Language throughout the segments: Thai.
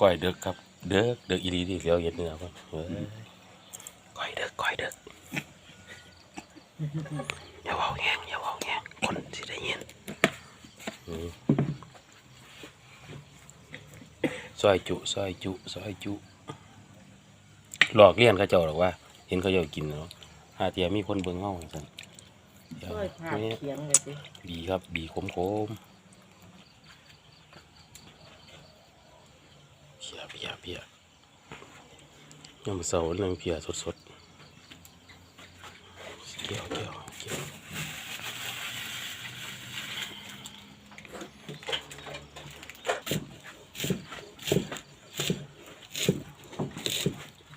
ก้อยเด็กครับเด็กเด็กอีหลีที่เสียวเย็นเนื้อครับเฮ้ยก้อยเด็กก้อยเด็กอย่าเว้าแงงอย่าเว้าแงงคนสิได้ยินอืมซอยจุซอยจุซอยจุ หลอกเลียนเขาเจ้าหรอกว่า เห็นเขาเจ้ากินเนาะหาเทียมีคนเบิ่งเฮาจังซั่นเดี๋ยวช่วยผ่าแม่เขียงเลยสิบีครับบีคมคม พียเพียเพียยำเสาหนึ่งเพียสดสดๆเกี่ยวเกี่ยวเกี่ยว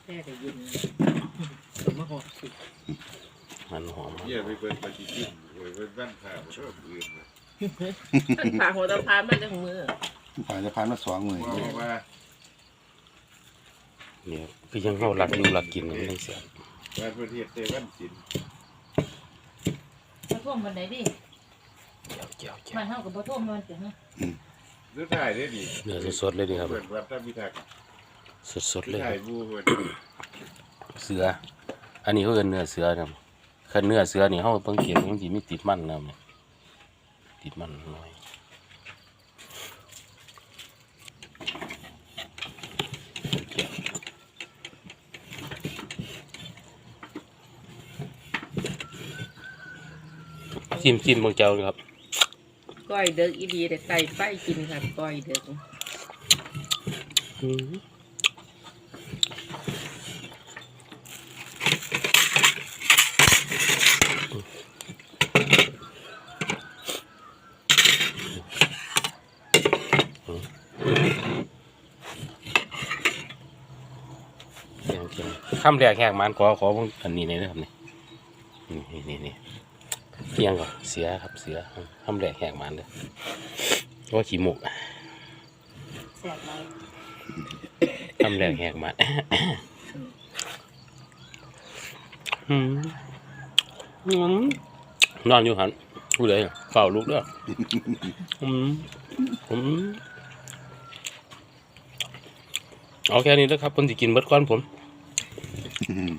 แค่ได้ยินสมมติหกสิบมันหอมเยี่ยไปเปิดปฏิทินไปเปิดบ้านข่าวชอบอื่นเลยผ่าหัวตะพานมาจากมือผ่านจะผ่านมาสองหมื่นบอกว่า เนี่ยคือยังเข้าหลักอยู่หลักกินมันยังเสียวันประเทศเตวันจินมาท่วมบันไดดิเกี่ยวเกี่ยวเกี่ยมาวเท่ากับบ่ท่วมมันจะฮะสุดท้ายได้ดิเนื้อสดๆเลยดีครับเปิดวัดพระพิทักษ์สดสดๆสุดเลยคท้ารัยบบูเปิดเสือ อันนี้เขาเอิ้นเนื้อเสือนะคันเนื้อเสือนี่เขาเพิ่งเขียนมันสิมีติดมันนะเนี่ยติดมันหน่อย ซิมซิมบางเจ้าครับก้อยเด็กอีดีแต่ไก่ไฟกินค่ะก้อยเด็กเคียงเคียงคำแรกแหกมันขอขอเบิ่งอันนี้หนอยนะครับนี่นี่นี่นี่ เคียงก่อนเสียครับเสียคำแรกแหกมันเลยว่าขี้มุกแสบไรคำแรกแหกมันอืมนอนอยู่หันผู้ใดเฝ้าลูกเด้ออืมอืมเอาแค่นี้แล้วครับคนสิกินเบิดก้อนผมอืม